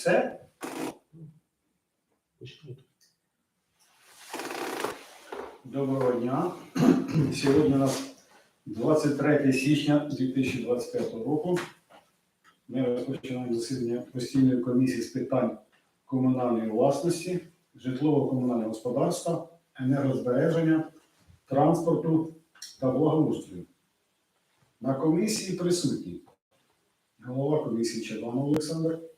все. Доброго дня. Сьогодні у нас 23 січня 2025 року. Ми розпочинаємо засідання постійної комісії з питань комунальної власності, житлово-комунального господарства, енергозбереження, транспорту та благоустрою. На комісії присутні голова комісії Черванов Олександр,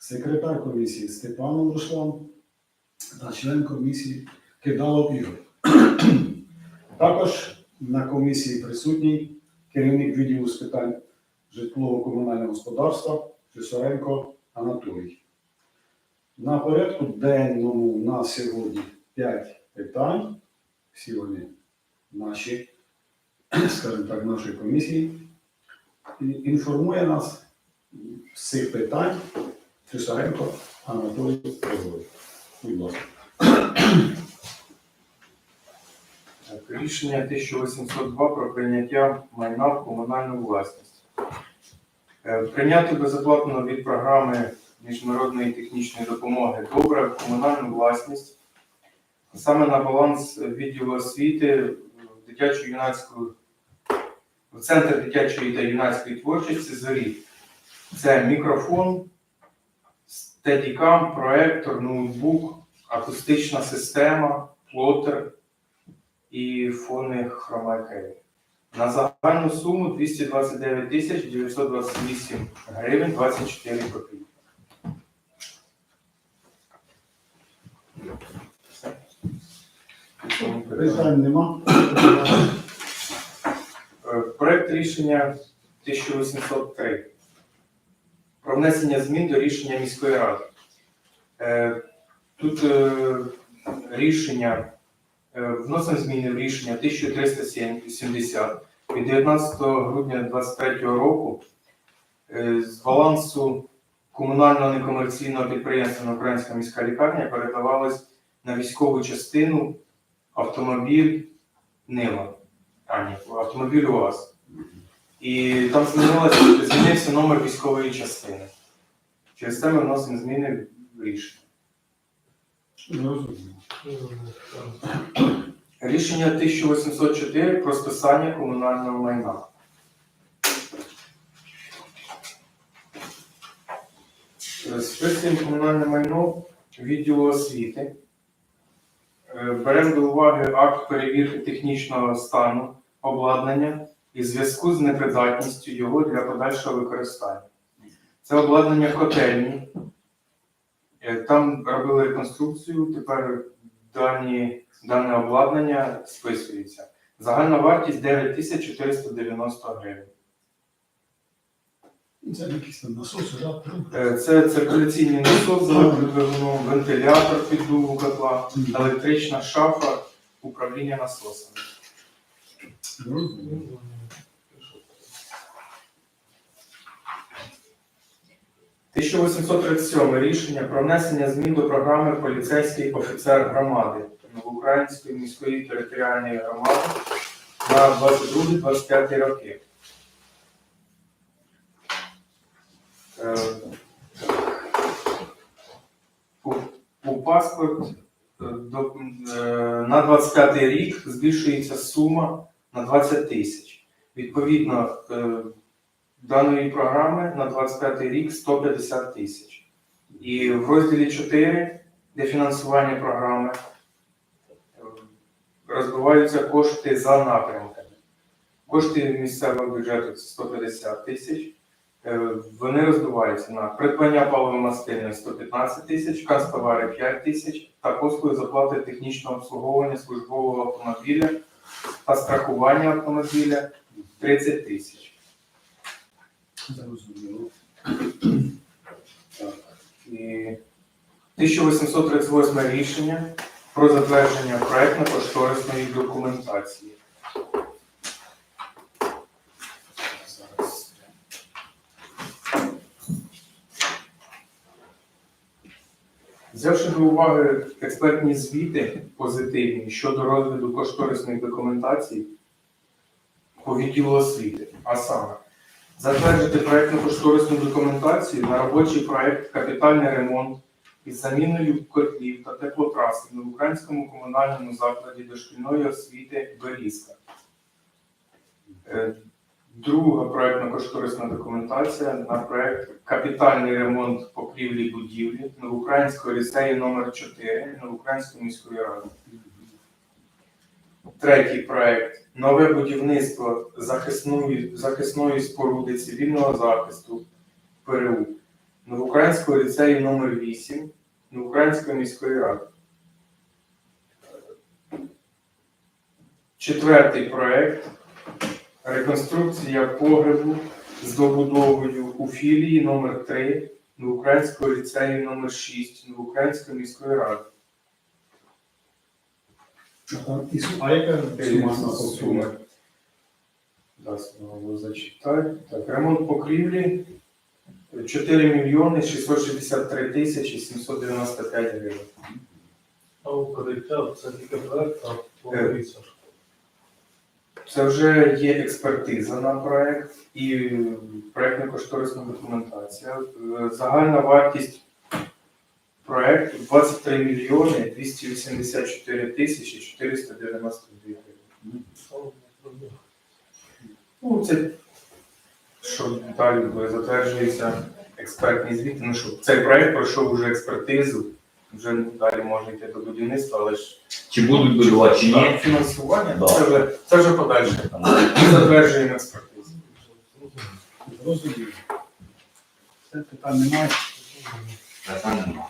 секретар комісії Степанов Руслан та член комісії Кидалов Ігор. Також на комісії присутній керівник відділу з питань житлово-комунального господарства Чесаренко Анатолій. На порядку денному у нас сьогодні 5 питань. Всі вони наші, скажімо так, нашої комісії. Інформує нас з цих питань Чесаренко Анатолій Григорович. Будь ласка. Рішення 1802 про прийняття майна в комунальну власність. Е, Прийняти безоплатно від програми міжнародної технічної допомоги добре в комунальну власність, саме на баланс відділу освіти юнацьку в центр дитячої та юнацької творчості зорі. Це мікрофон, стедікам, проектор, ноутбук, акустична система, плотер і фони хромакей. На загальну суму 229 тисяч 928 гривень 24 копійки. Питань нема. Е, Проект рішення 1803 про внесення змін до рішення міської ради. Е, Тут е, рішення е, вносимо зміни в рішення 1370 від 19 грудня 2023 року з балансу комунального некомерційного підприємства Українська міська лікарня передавалось на військову частину автомобіль Нива. А, ні, автомобіль УАЗ. І там змінився номер військової частини. Через це ми вносимо зміни в рішення. Рішення 1804 про списання комунального майна. Списуємо комунальне майно відділу освіти. Е, Беремо до уваги акт перевірки технічного стану обладнання і зв'язку з непридатністю його для подальшого використання. Це обладнання котельні. Е, Там робили реконструкцію, тепер дані, дане обладнання списується. Загальна вартість 9490 гривень. Це насоси, да? Е, Це циркуляційний насос з вентилятор піддуву котла, електрична шафа, управління насосами. 1837 рішення про внесення змін до програми поліцейський офіцер громади Новоукраїнської міської територіальної громади на 22-25 роки. Е, У, паспорт е, е, на 25 рік збільшується сума на 20 тисяч. Відповідно, даної програми на 25 рік 150 тисяч. І в розділі 4, де фінансування програми, е, розбиваються кошти за напрямками. Кошти місцевого бюджету це 150 тисяч. Е, Вони розбиваються на придбання паливно-мастильної 115 тисяч, канцтовари 5 тисяч та послуги з оплати технічного обслуговування службового автомобіля та страхування автомобіля 30 тисяч. Зрозуміло. Так. І 1838 рішення про затвердження проектно-кошторисної документації. Взявши до уваги експертні звіти позитивні щодо розгляду кошторисної документації по відділу освіти, а саме Затвердити проєктно-кошторисну документацію на робочий проєкт капітальний ремонт із заміною котлів та теплотраси в Новоукраїнському комунальному закладі дошкільної освіти Берізка. Е, Друга проєктно-кошторисна документація на проєкт капітальний ремонт покрівлі будівлі Новоукраїнського ліцею номер 4 Новоукраїнської міської ради. Третій проект нове будівництво захисної, захисної споруди цивільного захисту ПРУ Новоукраїнського ліцею номер 8 Новоукраїнської міської ради. Четвертий проект реконструкція погребу з добудовою у філії номер 3 Новоукраїнського ліцею номер 6 Новоукраїнської міської ради. Там і су- А яка сума на Дасть знову зачитати. Так, ремонт покрівлі 4 мільйони 663 тисячі 795 гривень. А укриття це тільки проект, а планується. Це вже є експертиза на проект і проектна кошторисна документація. Е, Загальна вартість проекту 23 мільйони 284 тисячі 492 гривень. Ну, це що далі затверджується експертний звіт. Ну, що цей проект пройшов вже експертизу, вже далі може йти до будівництва, але ж Чи будуть будувати, чи ні? фінансування Да. це, вже, це вже подальше. Ми затверджуємо експертизу. Розумію. Це питань немає. Питань нема.